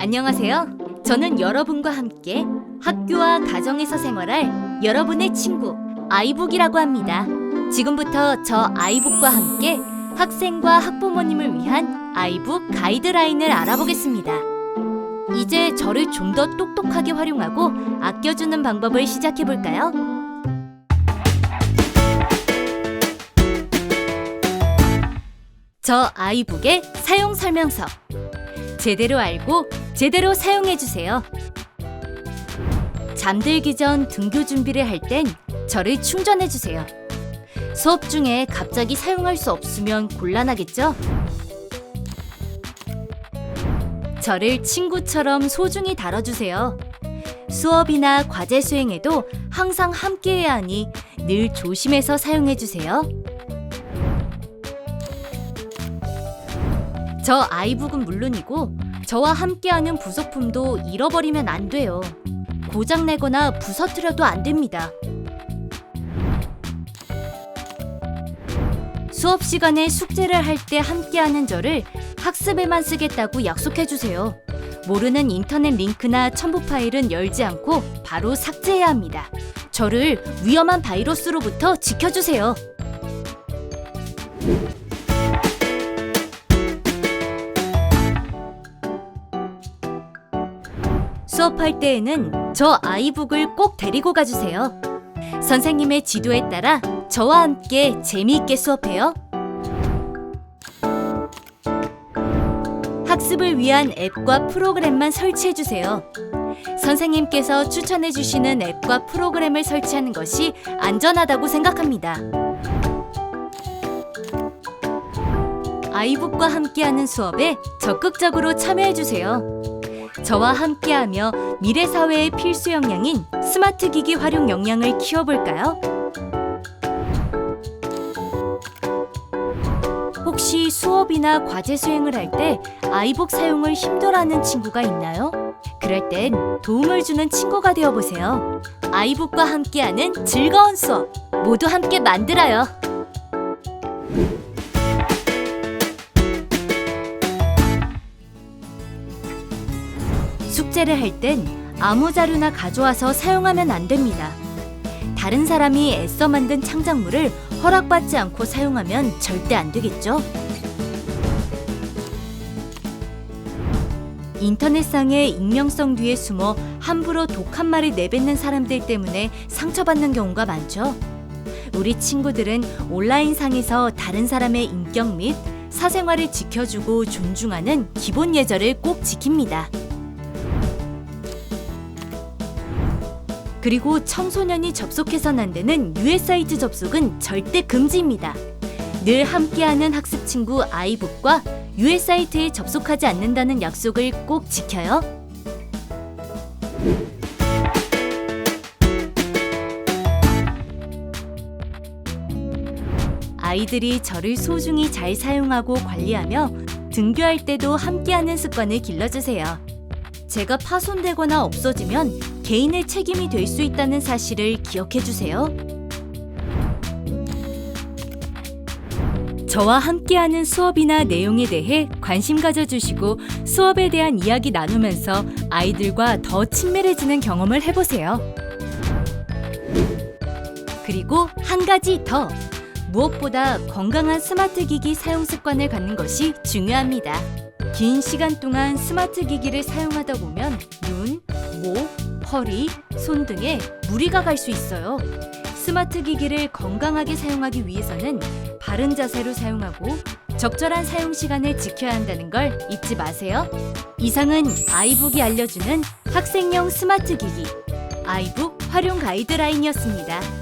안녕하세요. 저는 여러분과 함께 학교와 가정에서 생활할 여러분의 친구 아이북이라고 합니다. 지금부터 저 아이북과 함께 학생과 학부모님을 위한 아이북 가이드라인을 알아보겠습니다. 이제 저를 좀 더 똑똑하게 활용하고 아껴주는 방법을 시작해 볼까요? 저 아이북의 사용 설명서. 제대로 알고 제대로 사용해 주세요. 잠들기 전 등교 준비를 할 땐 저를 충전해 주세요. 수업 중에 갑자기 사용할 수 없으면 곤란하겠죠? 저를 친구처럼 소중히 다뤄주세요. 수업이나 과제 수행에도 항상 함께해야 하니 늘 조심해서 사용해 주세요. 저 아이북은 물론이고 저와 함께하는 부속품도 잃어버리면 안 돼요. 고장내거나 부서뜨려도 안 됩니다. 수업 시간에 숙제를 할 때 함께하는 저를 학습에만 쓰겠다고 약속해 주세요. 모르는 인터넷 링크나 첨부 파일은 열지 않고 바로 삭제해야 합니다. 저를 위험한 바이러스로부터 지켜주세요. 수업할 때에는 저 아이북을 꼭 데리고 가주세요. 선생님의 지도에 따라 저와 함께 재미있게 수업해요. 학습을 위한 앱과 프로그램만 설치해 주세요. 선생님께서 추천해 주시는 앱과 프로그램을 설치하는 것이 안전하다고 생각합니다. 아이북과 함께하는 수업에 적극적으로 참여해 주세요. 저와 함께하며 미래 사회의 필수 역량인 스마트 기기 활용 역량을 키워볼까요? 혹시 수업이나 과제 수행을 할 때 아이북 사용을 힘들어하는 친구가 있나요? 그럴 땐 도움을 주는 친구가 되어 보세요. 아이북과 함께하는 즐거운 수업 모두 함께 만들어요. 숙제를 할 땐 아무 자료나 가져와서 사용하면 안 됩니다. 다른 사람이 애써 만든 창작물을 허락받지 않고 사용하면 절대 안 되겠죠? 인터넷상의 익명성 뒤에 숨어 함부로 독한 말을 내뱉는 사람들 때문에 상처받는 경우가 많죠. 우리 친구들은 온라인상에서 다른 사람의 인격 및 사생활을 지켜주고 존중하는 기본 예절을 꼭 지킵니다. 그리고 청소년이 접속해선 안 되는 유해 사이트 접속은 절대 금지입니다. 늘 함께하는 학습 친구 아이북과 유해 사이트에 접속하지 않는다는 약속을 꼭 지켜요. 아이들이 저를 소중히 잘 사용하고 관리하며 등교할 때도 함께하는 습관을 길러주세요. 제가 파손되거나 없어지면 개인의 책임이 될 수 있다는 사실을 기억해 주세요. 저와 함께하는 수업이나 내용에 대해 관심 가져주시고 수업에 대한 이야기 나누면서 아이들과 더 친밀해지는 경험을 해보세요. 그리고 한 가지 더! 무엇보다 건강한 스마트 기기 사용 습관을 갖는 것이 중요합니다. 긴 시간 동안 스마트 기기를 사용하다 보면 눈, 목, 허리, 손 등에 무리가 갈 수 있어요. 스마트 기기를 건강하게 사용하기 위해서는 바른 자세로 사용하고 적절한 사용 시간을 지켜야 한다는 걸 잊지 마세요. 이상은 아이북이 알려주는 학생용 스마트 기기 아이북 활용 가이드라인이었습니다.